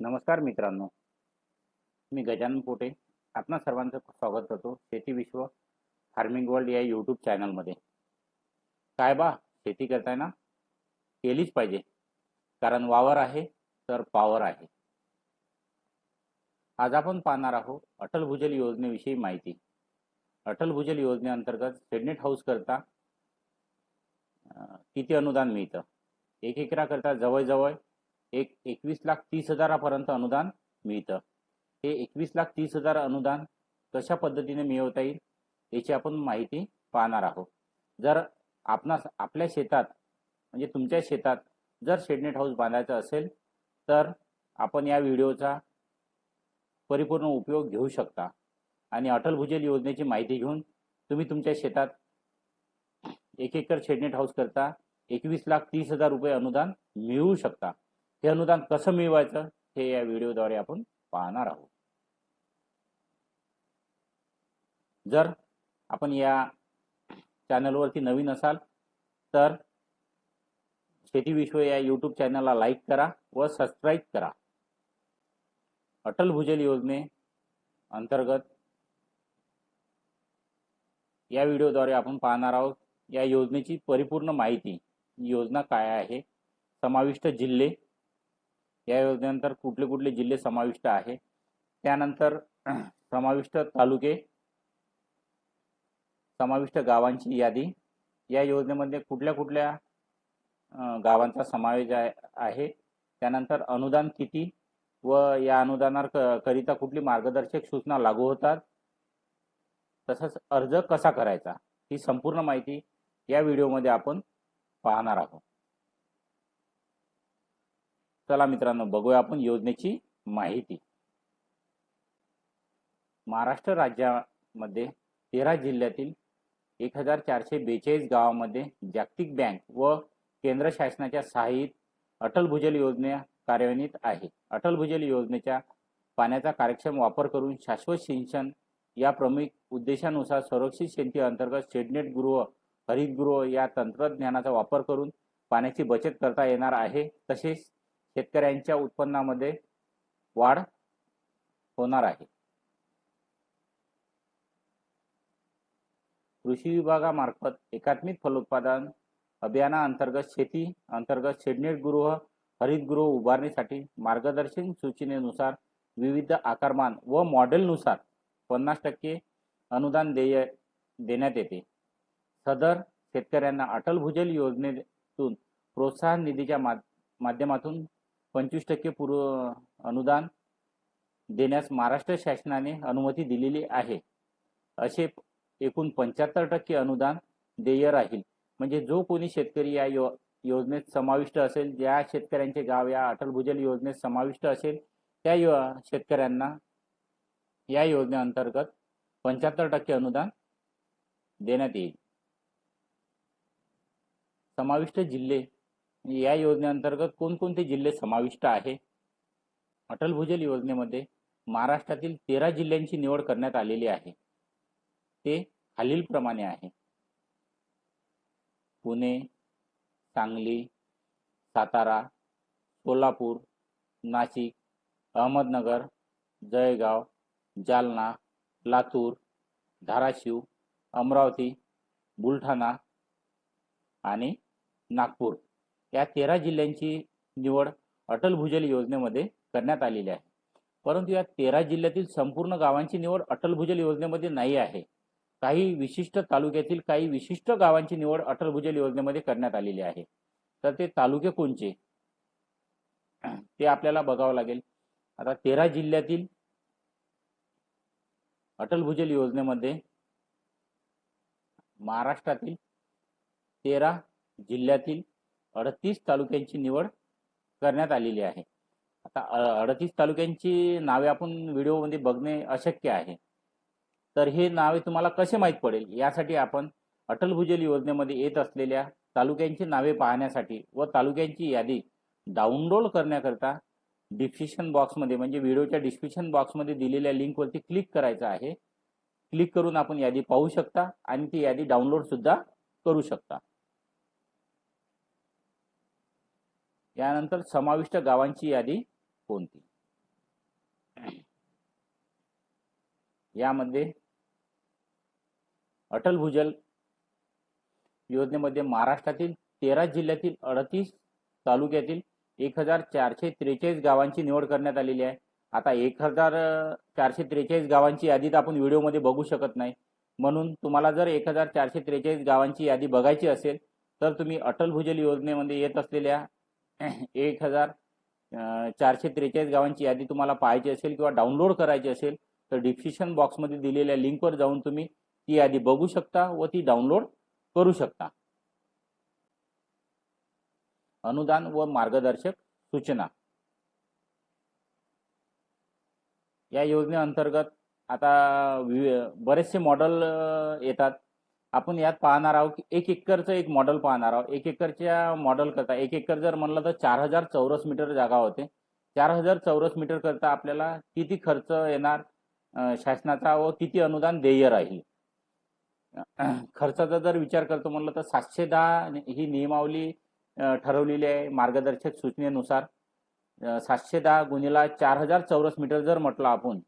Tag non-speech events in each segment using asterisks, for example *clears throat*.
नमस्कार मित्रांनो. मी गजानन पोटे. आपणा सर्वांचं स्वागत करतो. शेती विश्व फार्मिंग वर्ल्ड या यूट्यूब चॅनलमध्ये. काय बा शेती करताना केलीच पाहिजे. कारण वावर आहे तर पावर आहे. आज आपण पाहणार आहोत अटल भूजल योजनेविषयी माहिती. अटल भूजल योजनेअंतर्गत सेडनेट हाऊस करता किती अनुदान मिळतं? एक एकरा करता जवळजवळ एक एकवीस लाख तीस हजारापर्यंत अनुदान मिळतं. हे एकवीस लाख तीस हजार अनुदान कशा पद्धतीने मिळवता येईल याची आपण माहिती पाहणार आहोत. जर आपणास आपल्या शेतात म्हणजे तुमच्या शेतात जर शेडनेट हाऊस बांधायचा असेल तर आपण या व्हिडिओचा परिपूर्ण उपयोग घेऊ शकता. आणि अटल भूजल योजनेची माहिती घेऊन तुम्ही तुमच्या शेतात एक एकर शेडनेट हाऊस करता एकवीस लाख तीस हजार रुपये अनुदान मिळवू शकता. हे अनुदान कसं मिळवायचं हे या व्हिडिओद्वारे आपण पाहणार आहोत. जर आपण या चॅनलवरती नवीन असाल तर शेती विश्व या यूट्यूब चॅनलला लाईक करा व सबस्क्राईब करा. अटल भूजल योजने अंतर्गत या व्हिडिओद्वारे आपण पाहणार आहोत. या योजनेची परिपूर्ण माहिती योजना काय आहे? समाविष्ट जिल्हे या योजनेनंतर कुठले कुठले जिल्हे समाविष्ट आहे? त्यानंतर *clears throat* समाविष्ट तालुके समाविष्ट गावांची यादी. या योजनेमध्ये कुठल्या कुठल्या गावांचा समावेश आहे त्यानंतर अनुदान किती व या अनुदानार करिता कुठली मार्गदर्शक सूचना लागू होतात? तसंच अर्ज कसा करायचा? ही संपूर्ण माहिती या व्हिडिओमध्ये आपण पाहणार आहोत. चला मित्रांनो बघूया आपण योजनेची माहिती. महाराष्ट्र राज्यामध्ये तेरा जिल्ह्यातील एक हजार चारशे बेचाळीस गावामध्ये जागतिक बँक व केंद्र शासनाच्या सहाय्यित अटल भूजल योजना कार्यान्वित आहे. अटल भूजल योजनेच्या पाण्याचा कार्यक्षम वापर करून शाश्वत सिंचन या प्रमुख उद्देशानुसार संरक्षित शेती अंतर्गत शेडनेट गृह हरितगृह या तंत्रज्ञानाचा वापर करून पाण्याची बचत करता येणार आहे. तसेच शेतकऱ्यांच्या उत्पन्नामध्ये वाढ होणार आहे. कृषी विभागामार्फत एकात्मिक फलोत्पादन अभियानाअंतर्गत शेती अंतर्गत शेडनेट गृह हरितगृह उभारणीसाठी मार्गदर्शन सूचनेनुसार विविध आकारमान व मॉडेलनुसार पन्नास टक्के अनुदान देय देण्यात येते. सदर शेतकऱ्यांना अटल भूजल योजनेतून प्रोत्साहन निधीच्या माध्यमातून पंचवीस टक्के पूर्व अनुदान देण्यास महाराष्ट्र शासनाने अनुमती दिलेली आहे. असे एकूण पंच्याहत्तर टक्के अनुदान देय राहील. म्हणजे जो कोणी शेतकरी या यो योजनेत समाविष्ट असेल ज्या शेतकऱ्यांचे गाव या अटल भूजल योजनेत समाविष्ट असेल त्या यो शेतकऱ्यांना या योजनेअंतर्गत पंच्याहत्तर टक्के अनुदान देण्यात येईल. समाविष्ट जिल्हे म्हणजे या योजनेअंतर्गत कोणकोणते जिल्हे समाविष्ट आहे? अटल भूजल योजनेमध्ये महाराष्ट्रातील तेरा जिल्ह्यांची निवड करण्यात आलेली आहे. ते खालीलप्रमाणे आहे. पुणे सांगली सातारा सोलापूर नाशिक अहमदनगर जळगाव जालना लातूर धाराशिव अमरावती बुलढाणा आणि नागपूर. या तेरा जिल्ह्यांची निवड अटल भूजल योजनेमध्ये करण्यात आलेली आहे. परंतु या तेरा जिल्ह्यातील संपूर्ण गावांची निवड अटल भूजल योजनेमध्ये नाही आहे. काही विशिष्ट तालुक्यातील काही विशिष्ट गावांची निवड अटल भूजल योजनेमध्ये करण्यात आलेली आहे. तर ते तालुके कोणचे? ते आपल्याला बघावं लागेल. आता तेरा जिल्ह्यातील अटल भूजल योजनेमध्ये महाराष्ट्रातील तेरा जिल्ह्यातील अडतीस तालुक्यांची निवड करण्यात आलेली आहे. आता अडतीस तालुक्यांची नावे आपण व्हिडिओमध्ये बघणे अशक्य आहे. तर हे नावे तुम्हाला कसे माहीत पडेल? यासाठी आपण अटल भूजल योजनेमध्ये येत असलेल्या तालुक्यांची नावे पाहण्यासाठी व तालुक्यांची यादी डाउनलोड करण्याकरता डिस्क्रिप्शन बॉक्समध्ये म्हणजे व्हिडिओच्या डिस्क्रिप्शन बॉक्समध्ये दिलेल्या लिंकवरती क्लिक करायचं आहे. क्लिक करून आपण यादी पाहू शकता आणि ती यादी डाउनलोड सुद्धा करू शकता. यानंतर समाविष्ट गावांची यादी कोणती? यामध्ये अटल भूजल योजनेमध्ये महाराष्ट्रातील तेरा जिल्ह्यातील अडतीस तालुक्यातील एक हजार चारशे त्रेचाळीस गावांची निवड करण्यात आलेली आहे. आता एक हजार चारशे त्रेचाळीस गावांची यादी तर आपण व्हिडिओमध्ये बघू शकत नाही. म्हणून तुम्हाला जर एक हजार चारशे त्रेचाळीस गावांची यादी बघायची असेल तर तुम्ही अटल भूजल योजनेमध्ये येत असलेल्या एक हजार चारशे त्रेचाळीस गावांची यादी तुम्हाला पाहायची असेल किंवा डाउनलोड करायची असेल तर डिस्क्रिप्शन बॉक्समध्ये दिलेल्या लिंकवर जाऊन तुम्ही ती यादी बघू शकता व ती डाउनलोड करू शकता. अनुदान व मार्गदर्शक सूचना. या योजनेअंतर्गत आता वि- बरेचसे मॉडेल येतात. आपण यात पाहणार आहोत की एक एकरचं एक मॉडेल पाहणार आहोत. एक एकरच्या मॉडेल करता एक एकर जर म्हणलं तर चार हजार चौरस मीटर जागा होते. चार हजार चौरस मीटर करता आपल्याला किती खर्च येणार? शासनाचा व किती अनुदान देय राहील? *clears throat* खर्चाचा जर विचार करतो म्हणलं तर सातशे दहा ही नियमावली ठरवलेली आहे मार्गदर्शक सूचनेनुसार. सातशे दहा गुणिला चार हजार चौरस मीटर जर म्हटलं आपण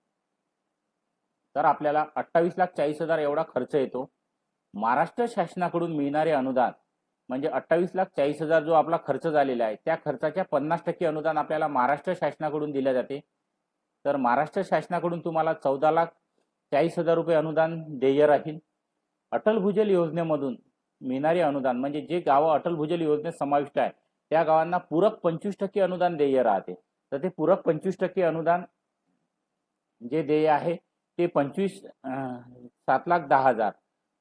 तर आपल्याला अठ्ठावीस लाख चाळीस हजार एवढा खर्च येतो. महाराष्ट्र शासनाकडून मिळणारे अनुदान म्हणजे अठ्ठावीस लाख चाळीस हजार जो आपला खर्च झालेला आहे त्या खर्चाच्या पन्नास टक्के अनुदान आपल्याला महाराष्ट्र शासनाकडून दिले जाते. तर महाराष्ट्र शासनाकडून तुम्हाला चौदा लाख चाळीस हजार रुपये अनुदान देय राहील. अटल भूजल योजनेमधून मिळणारे अनुदान म्हणजे जे गावं अटल भूजल योजनेत समाविष्ट आहे त्या गावांना पूरक पंचवीस टक्के अनुदान देय राहते. तर ते पूरक पंचवीस टक्के अनुदान जे देय आहे ते पंचवीस सात लाख दहा हजार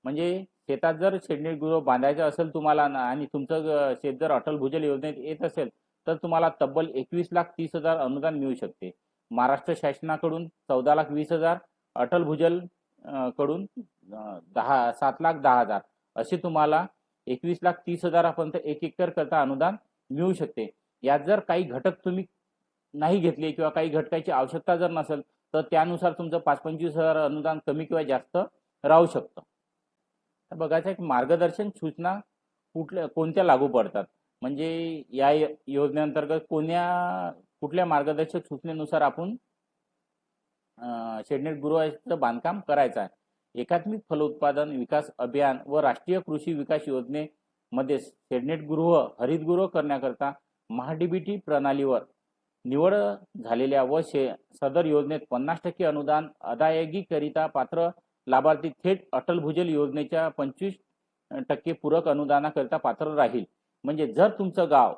म्हणजे शेतात जर शेडनेट गृह बांधायचं असेल तुम्हाला ना आणि तुमचं शेत जर अटल भूजल योजनेत येत असेल तर तुम्हाला तब्बल एकवीस लाख तीस हजार अनुदान मिळू शकते. महाराष्ट्र शासनाकडून चौदा लाख वीस हजार अटल भूजलकडून दहा सात लाख दहा हजार असे तुम्हाला एकवीस लाख तीस हजारापर्यंत एक एकर करता अनुदान मिळू शकते. यात जर काही घटक तुम्ही नाही घेतले किंवा काही घटकाची आवश्यकता जर नसेल तर त्यानुसार तुमचं पाच पंचवीस हजार अनुदान कमी किंवा जास्त राहू शकतं. तर बघायचं एक मार्गदर्शन सूचना कुठल्या कोणत्या लागू पडतात? म्हणजे या योजनेअंतर्गत कोण्या कुठल्या मार्गदर्शक सूचनेनुसार आपण शेडनेट गृहाचं बांधकाम करायचं आहे? एकात्मिक फलोत्पादन विकास अभियान व राष्ट्रीय कृषी विकास योजनेमध्ये शेडनेट गृह हरितगृह करण्याकरता महाडीबीटी प्रणालीवर निवड झालेल्या व शे सदर योजनेत पन्नास टक्के अनुदान अदायगीकरिता पात्र लाभार्थी थेट अटल भूजल योजनेच्या पंचवीस टक्के पूरक अनुदानाकरिता पात्र राहील. म्हणजे जर तुमचं गाव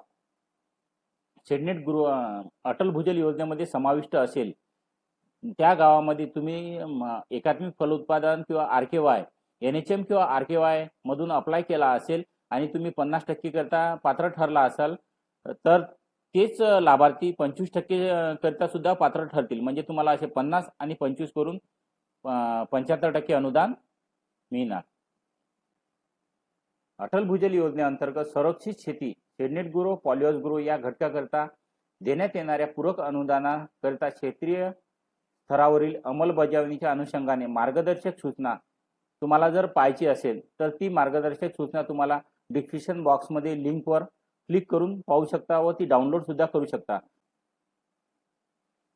शेडनेट गृह अटल भूजल योजनेमध्ये समाविष्ट असेल त्या गावामध्ये तुम्ही एकात्मिक फलोत्पादन किंवा R K V Y N H M R K V मधून अप्लाय केला असेल आणि तुम्ही पन्नास टक्के करता पात्र ठरला असाल तर तेच लाभार्थी पंचवीस टक्के करता सुद्धा पात्र ठरतील. म्हणजे तुम्हाला असे पन्नास आणि पंचवीस करून पंच्याहत्तर टक्के अनुदान मिळणार. अटल भूजल योजनेअंतर्गत संरक्षित शेती शेडनेट गुरो पॉलिओस गुरो या घटकाकरता देण्यात येणाऱ्या पूरक अनुदानाकरिता क्षेत्रीय स्तरावरील अंमलबजावणीच्या अनुषंगाने मार्गदर्शक सूचना तुम्हाला जर पाहायची असेल तर ती मार्गदर्शक सूचना तुम्हाला डिस्क्रिप्शन बॉक्समध्ये लिंकवर क्लिक करून पाहू शकता व ती डाउनलोड सुद्धा करू शकता.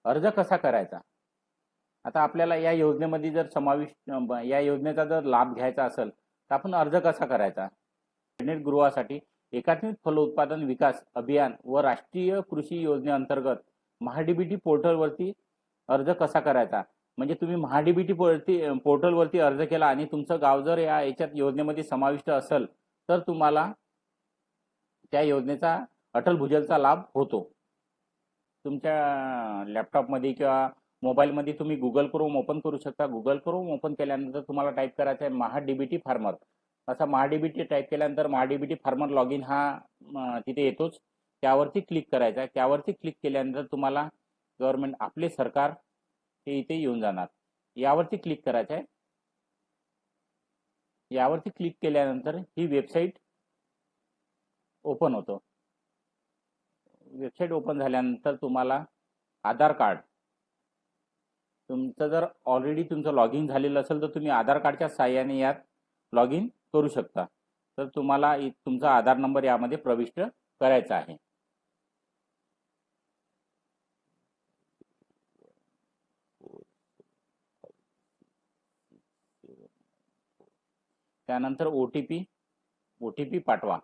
अर्ज कसा करायचा? आता आपल्याला या योजनेमध्ये जर समाविष्ट या योजनेचा जर लाभ घ्यायचा असेल तर आपण अर्ज कसा करायचा? गृहासाठी एकात्मिक फलोत्पादन विकास अभियान व राष्ट्रीय कृषी योजनेअंतर्गत महाडीबीटी पोर्टलवरती अर्ज कसा करायचा? म्हणजे तुम्ही महाडीबीटी पोर्टी पोर्टलवरती अर्ज केला आणि तुमचं गाव जर या याच्यात योजनेमध्ये समाविष्ट असेल तर तुम्हाला त्या योजनेचा अटल भुजलचा लाभ होतो. तुमच्या लॅपटॉपमध्ये किंवा मोबाईलमध्ये तुम्ही गुगल क्रोम ओपन करू शकता. गुगल क्रोम ओपन केल्यानंतर तुम्हाला टाईप करायचं आहे महाडीबीटी फार्मर असा महाडीबीटी टाईप केल्यानंतर Maha DBT farmer log in हा तिथे येतोच. त्यावरती क्लिक करायचा आहे. त्यावरती क्लिक केल्यानंतर तुम्हाला गव्हर्नमेंट आपले सरकार हे इथे येऊन जाणार. यावरती क्लिक करायचं आहे. यावरती क्लिक केल्यानंतर ही वेबसाईट ओपन होतो. वेबसाईट ओपन झाल्यानंतर तुम्हाला आधार कार्ड तुमचं जर ऑलरेडी तुमचं लॉग इन झालेलं असेल तर तुम्ही आधार कार्डच्या साह्याने यात लॉग इन करू शकता. तर तुम्हाला तुमचा आधार नंबर यामध्ये प्रविष्ट करायचा आहे. त्यानंतर O T P O T P पाठवा.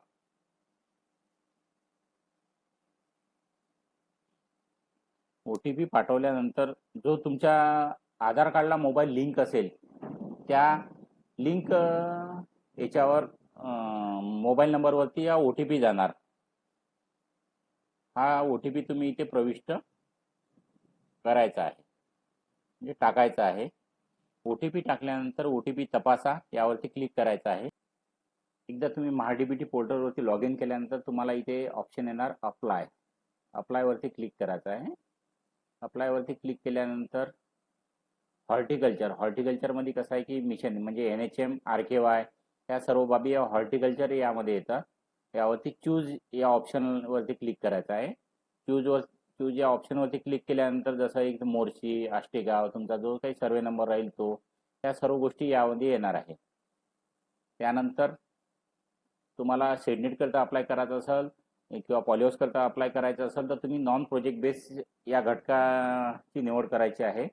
ओ टी पी पाठवल्यानंतर जो तुमच्या आधार कार्डला मोबाईल लिंक असेल त्या लिंक याच्यावर मोबाईल नंबरवरती हा ओ टी पी जाणार. हा ओ टी पी तुम्ही इथे प्रविष्ट करायचा आहे. म्हणजे टाकायचा आहे. ओ टी पी टाकल्यानंतर ओ टी पी तपासा यावरती क्लिक करायचं आहे. एकदा तुम्ही महाडीबीटी पोर्टलवरती लॉग इन केल्यानंतर तुम्हाला इथे ऑप्शन येणार अप्लाय. अप्लायवरती क्लिक करायचं आहे. अप्लायवरती क्लिक केल्यानंतर हॉर्टिकल्चर. हॉर्टिकल्चरमध्ये कसं आहे की मिशन म्हणजे N H M R K V Y सर्व बाबी या हॉर्टिकल्चर यामध्ये येतात यावरती चूज या ऑप्शनवरती क्लिक करायचं आहे. चूजवर चूज या ऑप्शनवरती क्लिक केल्यानंतर जसं एक मोर्शी आष्टेगाव तुमचा जो काही सर्वे नंबर राहील तो त्या सर्व गोष्टी यामध्ये येणार आहे. त्यानंतर तुम्हाला शेडनेट करता अप्लाय करायचं असेल किंवा पॉलिओस करता अप्लाय करायचं असेल तर तुम्ही नॉन प्रोजेक्ट बेस या घटकाची निवड करायची आहे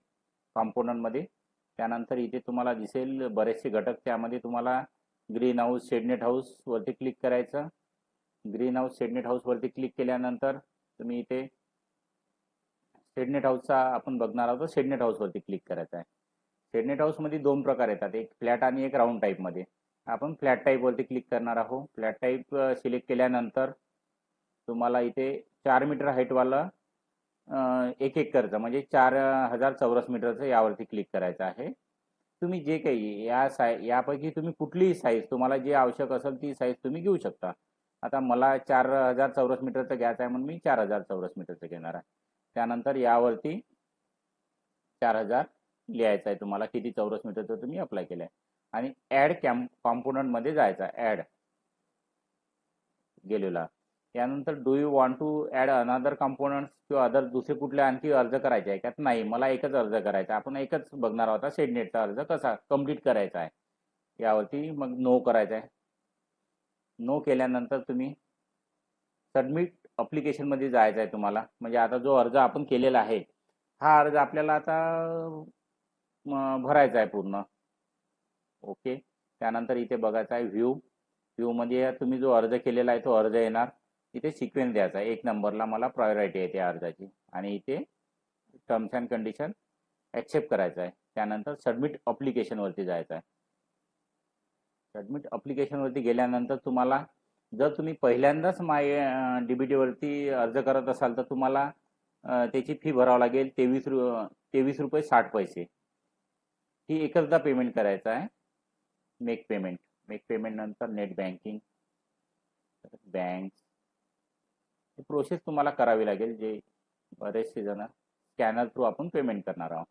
कॉम्पोनंटमध्ये त्यानंतर इथे तुम्हाला दिसेल बरेचसे घटक. त्यामध्ये तुम्हाला green house shade net house वरती क्लिक करायचं. Green house shade net house वरती क्लिक केल्यानंतर तुम्ही इथे शेडनेट हाऊसचा आपण बघणार आहोत शेडनेट हाऊसवरती क्लिक करायचं आहे. शेडनेट हाऊसमध्ये दोन प्रकार येतात. एक फ्लॅट आणि एक राऊंड टाईपमध्ये आपण फ्लॅट टाईप वरती क्लिक करणार आहोत. फ्लॅट टाईप सिलेक्ट केल्यानंतर तुम्हाला इथे चार मीटर हाईटवाला एक एक करतं म्हणजे चार हजार चौरस मीटरचं यावरती क्लिक करायचं आहे. तुम्ही जे काही या साय यापैकी तुम्ही कुठलीही साईज तुम्हाला जे आवश्यक असेल ती साईज तुम्ही घेऊ शकता. आता मला चार हजार चौरस मीटरचं घ्यायचं आहे म्हणून मी चार हजार चौरस मीटरचं घेणार आहे. त्यानंतर यावरती चार हजार लिहायचं आहे तुम्हाला किती चौरस मीटरचं तुम्ही अप्लाय केलं आहे आणि ॲड कॅम्प कॉम्पोनंटमध्ये जायचं ॲड गेलेला. यानंतर do you want to add another components किंवा अदर दुसरे कुठले आणखी अर्ज करायचे आहे त्यात नाही मला एकच अर्ज करायचा आपण एकच बघणार आहोत शेडनेटचा अर्ज कसा कंप्लीट करायचा आहे. यावरती मग नो करायचा आहे. नो केल्यानंतर तुम्ही सबमिट अप्लिकेशनमध्ये जायचं आहे तुम्हाला. म्हणजे आता जो अर्ज आपण केलेला आहे हा अर्ज आपल्याला आता भरायचा आहे पूर्ण. ओके त्यानंतर इथे बघायचा आहे व्ह्यू व्ह्यूमध्ये तुम्ही जो अर्ज केलेला आहे तो अर्ज येणार. इथे सिक्वेन्स द्यायचा. आहे एक नंबरला मला प्रायोरिटी आहे त्या अर्जाची. आणि इथे टर्म्स अँड कंडिशन ॲक्सेप्ट करायचं आहे. त्यानंतर सबमिट अप्लिकेशनवरती जायचं आहे. सबमिट अप्लिकेशनवरती गेल्यानंतर तुम्हाला जर तुम्ही पहिल्यांदाच माय डीबीटीवरती अर्ज करत असाल तर तुम्हाला त्याची फी भरावं लागेल. तेवीस रु तेवीस रुपये साठ पैसे. ही एकचदा पेमेंट करायचं आहे. मेक पेमेंट मेक पेमेंट नंतर नेट बँकिंग बँक प्रोसेस तुम्हाला करावी लागेल जे बरेचसे जण स्कॅनर थ्रू आपण पेमेंट करणार आहोत.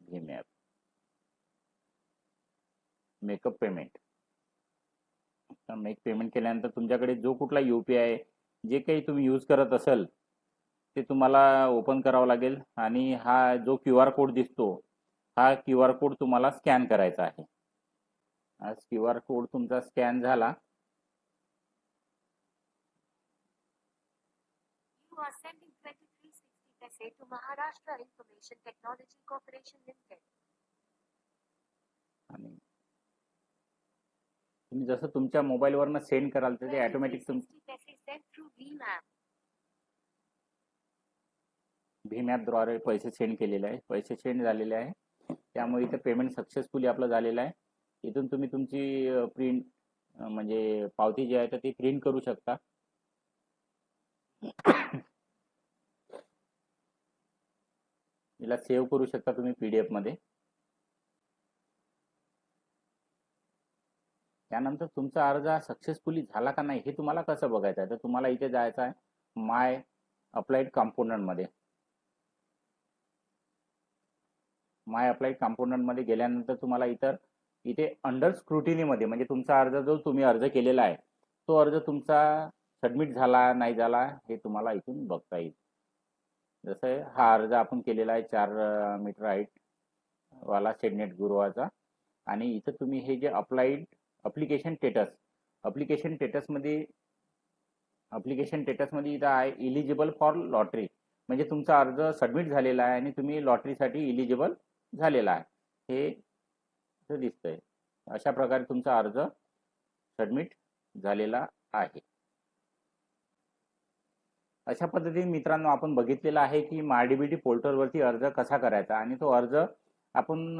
Bhim app makeup payment make payment केल्यानंतर तुमच्याकडे जो कुठला यू पी आय जे काही तुम्ही यूज करत असाल ते तुम्हाला ओपन करावं लागेल आणि हा जो क्यू आर कोड दिसतो हा क्यू आर कोड तुम्हाला स्कॅन करायचा आहे. आज क्यू आर कोड तुमचा स्कॅन झाला 2360 paise to Maharashtra Information Technology Corporation Limited. आणि तुम्ही जसं तुमच्या मोबाईलवरनं सेंड कराल तर ते ऑटोमॅटिक तुम 2360 paise sent through Beam app. Bhim ॲपद्वारे पैसे सेंड केलेले आहे पैसे सेंड झालेले आहे त्यामुळे इथं पेमेंट सक्सेसफुली आपलं झालेलं आहे इथून तुम्ही तुमची प्रिंट म्हणजे पावती जी आहे तर ती प्रिंट करू शकता याला सेव्ह करू शकता तुम्ही पी डी एफमध्ये त्यानंतर तुमचा अर्ज हा सक्सेसफुली झाला का नाही हे तुम्हाला कसं बघायचं आहे? तर तुम्हाला इथे जायचं आहे माय अप्लाइड कॉम्पोनंटमध्ये माय अप्लाइड कॉम्पोनंटमध्ये गेल्यानंतर तुम्हाला इतर इथे अंडर स्क्रुटिनीमध्ये म्हणजे तुमचा अर्ज जो तुम्ही अर्ज केलेला आहे तो अर्ज तुमचा सबमिट झाला नाही झाला हे तुम्हाला इथून बघता येईल. जसं हा अर्ज आपण केलेला आहे चार मीटर हाईट वाला सेडनेट गुरुवाचा आणि इथं तुम्ही हे जे अप्लाईड अप्लिकेशन स्टेटस अप्लिकेशन स्टेटसमध्ये अप्लिकेशन स्टेटसमध्ये इथं आहे इलिजिबल फॉर लॉटरी. म्हणजे तुमचा अर्ज सबमिट झालेला आहे आणि तुम्ही लॉटरीसाठी इलिजिबल झालेला आहे. हे दिसतंय. अशा प्रकारे तुमचा अर्ज सबमिट झालेला आहे. अशा पद्धतीने मित्रांनो आपण बघितलेलं आहे की माडीबीटी पोर्टलवरती अर्ज कसा करायचा? आणि तो अर्ज आपण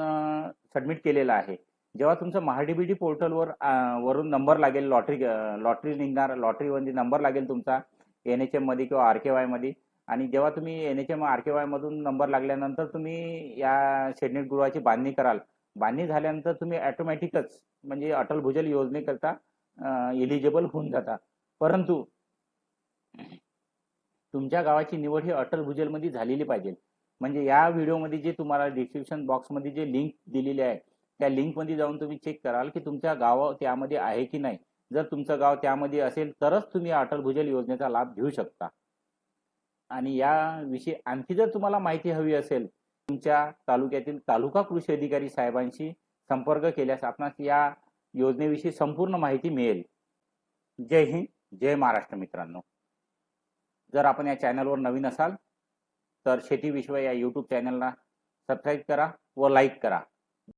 सबमिट केलेला आहे. जेव्हा तुमचं महाडीबीटी पोर्टलवर वरून नंबर लागेल लॉटरी लॉटरी निघणार लॉटरीमध्ये नंबर लागेल तुमचा एन एच मध्ये किंवा आर के वायमध्ये. आणि जेव्हा तुम्ही N H M R K वायमधून number लागल्यानंतर तुम्ही या शेडनेट गृहाची बांधणी कराल. बांधणी झाल्यानंतर तुम्ही ॲटोमॅटिकच म्हणजे अटल भूजल योजनेकरता एलिजिबल होऊन जाता. परंतु तुमच्या गावाची निवड ही अटल भूजलमध्ये झालेली पाहिजे. म्हणजे या व्हिडिओमध्ये जे तुम्हाला डिस्क्रिप्शन बॉक्समध्ये जे लिंक दिलेली आहे त्या लिंकमध्ये जाऊन तुम्ही चेक कराल की तुमच्या गाव त्यामध्ये आहे की नाही. जर तुमचं गाव त्यामध्ये असेल तरच तुम्ही अटल भूजल योजनेचा लाभ घेऊ शकता. आणि याविषयी आणखी जर तुम्हाला माहिती हवी असेल तुमच्या तालुक्यातील तालुका कृषी अधिकारी साहेबांशी संपर्क केल्यास आपणास या योजनेविषयी संपूर्ण माहिती मिळेल. जय हिंद जय महाराष्ट्र मित्रांनो. जर आपण या चॅनलवर नवीन असाल तर शेती विश्व या यूट्यूब चॅनलला सबस्क्राईब करा व लाईक करा.